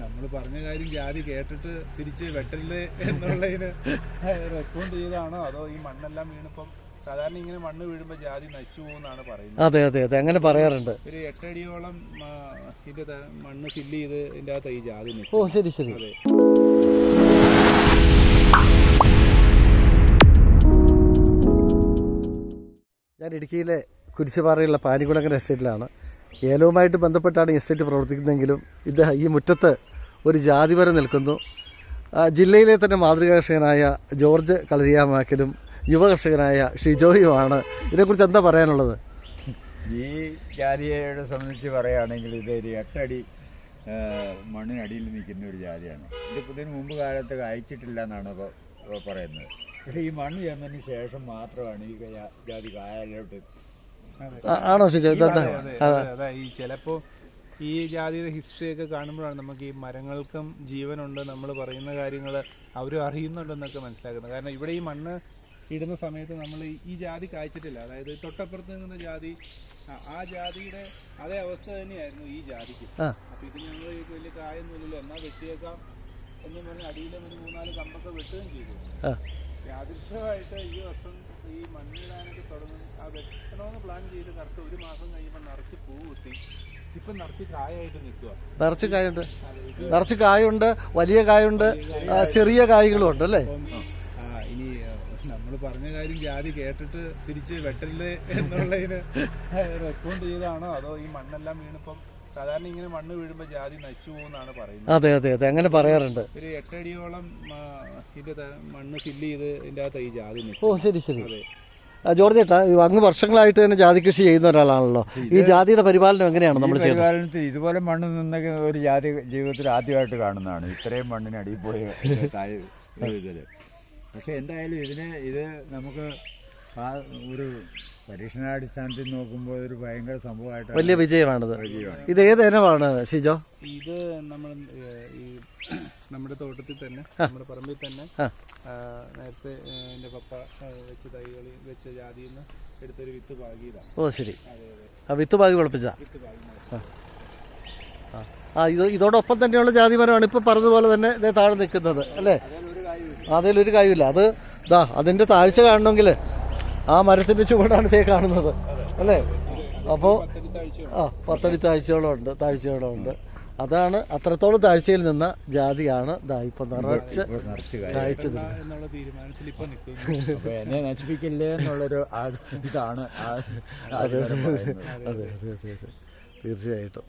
നമ്മൾ പറഞ്ഞ കാര്യം ജാതി കേട്ടിട്ട് തിരിച്ച് വെട്ടൽ എന്നുള്ളതിന് റെസ്പോണ്ട് ചെയ്താണോ അതോ ഈ മണ്ണെല്ലാം വീണിപ്പം സാധാരണ ഇങ്ങനെ മണ്ണ് വീഴുമ്പോൾ ജാതി നശിച്ചു പോകുന്നാണ് പറയുന്നത്? അതെ അതെ അതെ. അങ്ങനെ പറയാറുണ്ട്. ഒരു എട്ടടിയോളം ഇതിന്റെ മണ്ണ് ഫില്ല് ചെയ്ത് ഇതിന്റെ അകത്ത് ഈ ജാതി ഓ ശരി ശരി. അതെ. ഞാൻ ഇടുക്കിയിലെ കുരിശുപാറയുള്ള പാനിക്കുളങ്ങര എസ്റ്റേറ്റിലാണ്. ഏലവുമായിട്ട് ബന്ധപ്പെട്ടാണ് ഈ എസ്റ്റേറ്റ് പ്രവർത്തിക്കുന്നതെങ്കിലും ഇത് ഈ മുറ്റത്ത് ഒരു ജാതി വരെ നിൽക്കുന്നു. ജില്ലയിലെ തന്നെ മാതൃകാ കർഷകനായ ജോർജ് കളരിയാമാക്കലും യുവ കർഷകനായ ഷിജോയുമാണ് ഇതിനെക്കുറിച്ച് എന്താ പറയാനുള്ളത്? ഈ ജാതിയെ സംബന്ധിച്ച് പറയുകയാണെങ്കിൽ ഇത് ഒരു എട്ടടി മണ്ണിനടിയിൽ നിൽക്കുന്ന ഒരു ജാതിയാണ്. ഇത് ഇതിന് മുമ്പ് കാലത്ത് കായ്ച്ചിട്ടില്ല എന്നാണ് പറയുന്നത്. പക്ഷേ ഈ മണ്ണ് ചെന്നതിന് ശേഷം മാത്രമാണ് ഈ ജാതി കായലോട്ട് ആണോ. ഈ ചിലപ്പോ ഈ ജാതിയുടെ ഹിസ്റ്ററി ഒക്കെ കാണുമ്പോഴാണ് നമുക്ക് ഈ മരങ്ങൾക്കും ജീവനുണ്ട് നമ്മൾ പറയുന്ന കാര്യങ്ങൾ അവരും അറിയുന്നുണ്ടെന്നൊക്കെ മനസ്സിലാക്കുന്നത്. കാരണം ഇവിടെ ഈ മണ്ണ് ഇടുന്ന സമയത്ത് നമ്മൾ ഈ ജാതി കായ്ച്ചിട്ടില്ല. അതായത് തൊട്ടപ്പുറത്ത് നിന്ന ജാതി ആ- ജാതിയുടെ അതേ അവസ്ഥ തന്നെയായിരുന്നു ഈ ജാതിക്ക്. അപ്പൊ ഇത് ഞങ്ങൾ വലിയ കായൊന്നുമില്ലല്ലോ. എന്നാ വെട്ടിയേക്കാം എന്ന് പറഞ്ഞ് അടിയിലും ഒരു മൂന്നാൽ കമ്പൊക്കെ വെട്ടുകയും ചെയ്തു. യാദൃശ്യമായിട്ട് ഈ വർഷം ഈ മണ്ണിടാനൊക്കെ തുടങ്ങും ആ പ്ലാൻ ചെയ്ത് കറക്റ്റ് ഒരു മാസം കഴിയുമ്പോൾ നിറച്ച് പൂ കുത്തി. ഇപ്പം നിറച്ച് കായായിട്ട് നിൽക്കുക നിറച്ച് കായുണ്ട്. നിറച്ച് കായുണ്ട് വലിയ കായുണ്ട് ചെറിയ കായ്കളും ഉണ്ട് അല്ലേ ഇനി നമ്മൾ പറഞ്ഞ കാര്യം ജാതി കേട്ടിട്ട് തിരിച്ച് വെട്ടൽ എന്നുള്ളതിന് റെസ്പോണ്ട് ചെയ്താണോ? അതോ ഈ മണ്ണെല്ലാം വീണിപ്പം സാധാരണ ഇങ്ങനെ മണ്ണ് വീഴുമ്പോൾ ജാതി നശിച്ചു പോകുന്നാണ് പറയുന്നത്. അതെ അതെ അതെ. അങ്ങനെ പറയാറുണ്ട്. ഒരു എട്ടടിയോളം ഇതിന്റെ മണ്ണ് ഫില്ല് ചെയ്ത് ഇതിന്റെ അകത്ത് ഈ ജാതി ഓ ശരി ശരി. അതെ. ജോർജ് ഏട്ടാ അങ്ങ് വർഷങ്ങളായിട്ട് തന്നെ ജാതി കൃഷി ചെയ്യുന്ന ഒരാളാണല്ലോ. ഈ ജാതിയുടെ പരിപാലനം എങ്ങനെയാണ് നമ്മൾ പരിപാലനത്തിൽ ഇതുപോലെ മണ്ണ് നിന്ന ഒരു ജാതി ജീവിതത്തിൽ ആദ്യമായിട്ട് കാണുന്നതാണ്. ഇത്രയും മണ്ണിനടിയിൽ പോയ താഴെ ഇതിൽ പക്ഷെ എന്തായാലും ഇതിനെ ഇത് നമുക്ക് ആ ഒരു പരീക്ഷണാടിസ്ഥാനത്തിൽ നോക്കുമ്പോൾ ഒരു ഭയങ്കര സംഭവമായിട്ട് വലിയ വിജയമാണിത്. വിജയമാണ്. ഇത് ഏത് ഇനമാണ് ഷിജോ? ഇത് നമ്മൾ ഈ നമ്മുടെ തോട്ടത്തിൽ തന്നെ നമ്മുടെ പറമ്പിൽ തന്നെ നേരത്തെ എന്റെ എന്റെ പപ്പ വെച്ച തൈകൾ വെച്ച ജാതിയിൽ നിന്ന് എടുത്തൊരു വിത്ത് പാകിയതാണ് ഓ ശരി. ആ വിത്ത് പാകി വിളപ്പിച്ച. ആ. ഇത് ഇതോടൊപ്പം തന്നെയുള്ള ജാതി മരമാണ് ഇപ്പൊ പറഞ്ഞതുപോലെ തന്നെ ഇതേ താഴെ നിൽക്കുന്നത് അല്ലേ? അതിലൊരു കാര്യമില്ല അത് ഇതാ അതിന്റെ താഴ്ച കാണണമെങ്കിൽ ആ മരത്തിന്റെ ചുവടാണ് ഇതേ കാണുന്നത് അല്ലേ? അപ്പോൾ. ആ പത്തടി താഴ്ചയോളം ഉണ്ട് താഴ്ചയോളം ഉണ്ട്. അതാണ് അത്രത്തോളം താഴ്ചയിൽ നിന്ന ജാതിയാണ് ഇപ്പൊ ഇപ്പം നിറച്ച് അപ്പൊ എന്നെ നശിപ്പിക്കില്ലേ എന്നുള്ളൊരു ഇതാണ്. അതെ അതെ അതെ അതെ. തീർച്ചയായിട്ടും.